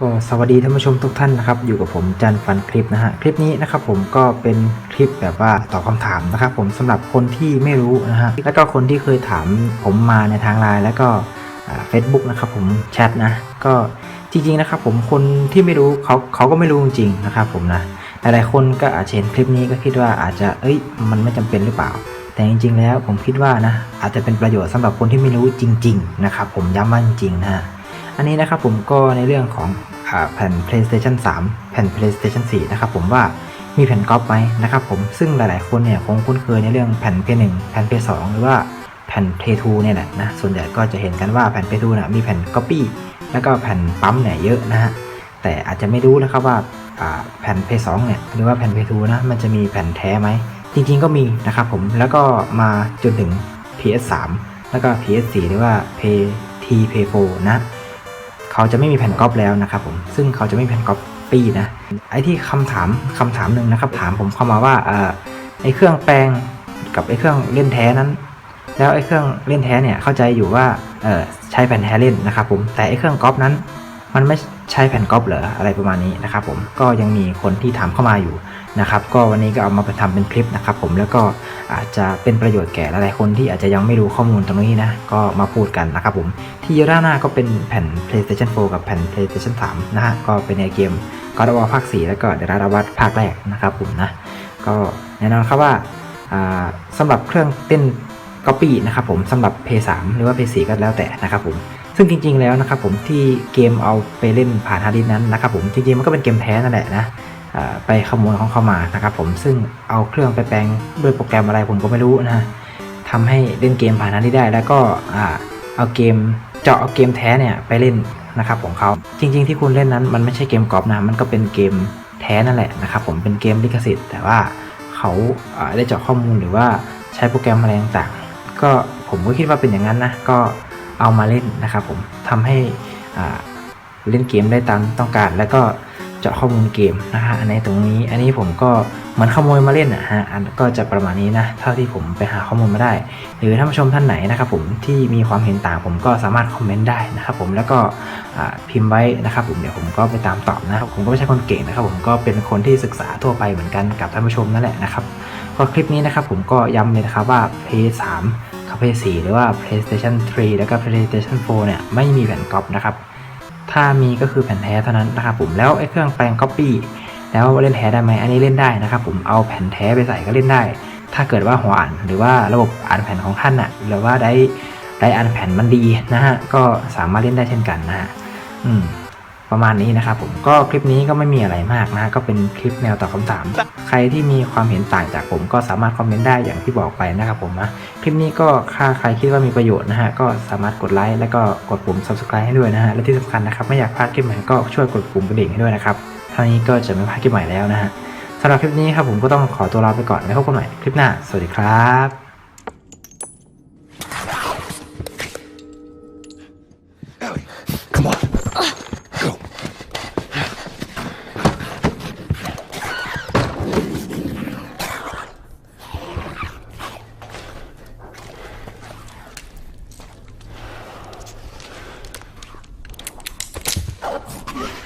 ก็สวัสดีท่านผู้ชมทุกท่านนะครับ อยู่กับผมจันฟันคลิปนะฮะ คลิปนี้นะครับผมก็เป็นคลิปแบบว่าตอบคำถามนะครับผมสำหรับคนที่ไม่รู้นะฮะ แล้วก็คนที่เคยถามผมมาในทางไลน์แล้วก็เฟซบุ๊กนะครับผมแชทนะ ก็จริงๆนะครับผมคนที่ไม่รู้เขาเขาก็ไม่รู้จริงๆนะครับผมนะ หลายๆคนก็อาจจะเห็นคลิปนี้ก็คิดว่าอาจจะเอ้ยมันไม่จำเป็นหรือเปล่าแต่จริงๆ แล้วผมคิดว่านะอาจจะเป็นประโยชน์สำหรับคนที่ไม่รู้จริง ๆ นะครับผมย้ำว่าจริงนะฮะ อันนี้นะครับผมก็ในเรื่องของอแผ่น PlayStation 3 แผ่น PlayStation 4 นะครับผมว่ามีแผ่นก๊อปไหมนะครับผมซึ่งหลายๆคนเนี่ยคงคุ้นเคยในเรื่องแผ่น P1 แผ่น P2 หรือว่าแผ่น P2 เนี่ยแหละนะส่วนใหญ่ก็จะเห็นกันว่าแผ่น P2 นะมีแผ่น Copy แล้วก็แผ่นปั๊มเนี่ยเยอะนะฮะแต่อาจจะไม่รู้นะครับว่าอ่าแผ่น P2 เนี่ยหรือว่าแผ่น P2 นะมันจะมีแผ่นแท้ไหมจริงๆก็มีนะครับผมแล้วก็มาจนถึง PS3 แล้วก็ PS4 หรือว่า PT P4 นะ เขาจะไม่มีแผ่นก๊อปแล้วนะครับผมซึ่งเขาจะไม่มีแผ่นก๊อปปี้นะไอ้ที่คำถามคำถามหนึ่งนะครับถามผมเข้ามาว่าเออไอ้เครื่องแปลงกับไอ้เครื่องเล่นแท้นั้น แล้วไอ้เครื่องเล่นแท้เนี่ยเข้าใจอยู่ว่าเออใช้แผ่นแท้เล่นนะครับผมแต่ไอ้เครื่องก๊อปนั้นมันไม่ใช้แผ่นก๊อปเหรออะไรประมาณนี้นะครับผมก็ยังมีคนที่ถามเข้ามาอยู่ นะครับก็วันนี้ก็เอามาทำเป็นคลิปนะครับผมแล้วก็อาจจะเป็นประโยชน์แก่หลายๆคนที่อาจจะยังไม่รู้ข้อมูลตรงนี้นะก็มาพูดกันนะครับผมที่ด้านหน้าก็เป็นแผ่น PlayStation 4 กับแผ่น PlayStation 3 นะฮะก็เป็นในเกม God of War ภาค 4 แล้วก็เดราวัตภาคแรกนะครับผมนะก็แน่นอนครับว่าอ่าสำหรับเครื่องเต้น Copy นะครับผมสำหรับ PS3 หรือว่า PS4 ก็แล้วแต่นะครับผมซึ่งจริงๆแล้วนะครับผมที่เกมเอาไปเล่นผ่านฮาร์ดดิสนั้นนะครับผมจริงๆมันก็เป็นเกมแท้นั่นแหละนะ ไปขโมยของเข้ามานะครับผมซึ่งเอาเครื่องไปแปลงด้วยโปรแกรมอะไรผมก็ไม่รู้นะทำให้เล่นเกมผ่านฮาร์ดดิสก์ได้ แล้วก็เอาเกมเจาะเอาเกมแท้เนี่ยไปเล่นนะครับของเขาจริง ๆ ที่คุณเล่นนั้นมันไม่ใช่เกมกรอล์ฟนะมันก็เป็นเกมแท้นั่นแหละนะครับผมเป็นเกมลิขสิทธิ์ แต่ว่าเขาได้เจาะข้อมูลหรือว่าใช้โปรแกรมอะไรต่างๆก็ผมก็คิดว่าเป็นอย่างนั้นนะก็เอามาเล่นนะครับผมทำให้เล่นเกมได้ตามต้องการ แล้วก็ เจาะข้อมูลเกมนะฮะในตรงนี้อันนี้ผมก็เหมือนขโมยมาเล่นนะฮะอันก็จะประมาณนี้นะเท่าที่ผมไปหาข้อมูลมาได้ หรือท่านผู้ชมท่านไหนนะครับผมที่มีความเห็นต่างผมก็สามารถคอมเมนต์ได้นะครับผมแล้วก็พิมพ์ไว้นะครับผมเดี๋ยวผมก็ไปตามตอบนะครับผมก็ไม่ใช่คนเก่งนะครับผมก็เป็นคนที่ศึกษาทั่วไปเหมือนกันกับท่านผู้ชมนั่นแหละนะครับก็คลิปนี้นะครับผมก็ย้ำเลยนะครับว่า PS3 กับ PS4 หรือว่า PlayStation 3 แล้วก็ PlayStation 4 เนี่ยไม่มีแผ่นก๊อปนะครับ ถ้ามีก็คือแผ่นแท้เท่านั้นนะครับผมแล้วไอ้เครื่องแปลงก๊อปปี้แล้วเล่นแท้ได้ไหมอันนี้เล่นได้นะครับผมเอาแผ่นแท้ไปใส่ก็เล่นได้ ถ้าเกิดว่าหัวอ่านหรือว่าระบบอ่านแผ่นของท่านน่ะหรือว่าได้ได้อ่านแผ่นมันดีนะฮะก็สามารถเล่นได้เช่นกันนะฮะอืม ประมาณนี้นะครับผมก็คลิปนี้ก็ไม่มีอะไรมากนะ ก็เป็นคลิปแนวตอบคำถาม ใครที่มีความเห็นต่างจากผมก็สามารถคอมเมนต์ได้อย่างที่บอกไปนะครับผมนะคลิปนี้ก็ถ้าใครคิดว่ามีประโยชน์นะฮะก็สามารถกดไลค์แล้วก็กดปุ่ม subscribe ให้ด้วยนะฮะและที่สำคัญนะครับไม่อยากพลาดคลิปใหม่ก็ช่วยกดปุ่มกระดิ่งให้ด้วยนะครับเท่านี้ก็จะไม่พลาดคลิปใหม่แล้วนะฮะสำหรับคลิปนี้ครับผมก็ต้องขอตัวลาไปก่อนแล้วพบกันใหม่คลิปหน้าสวัสดีครับ Let's go.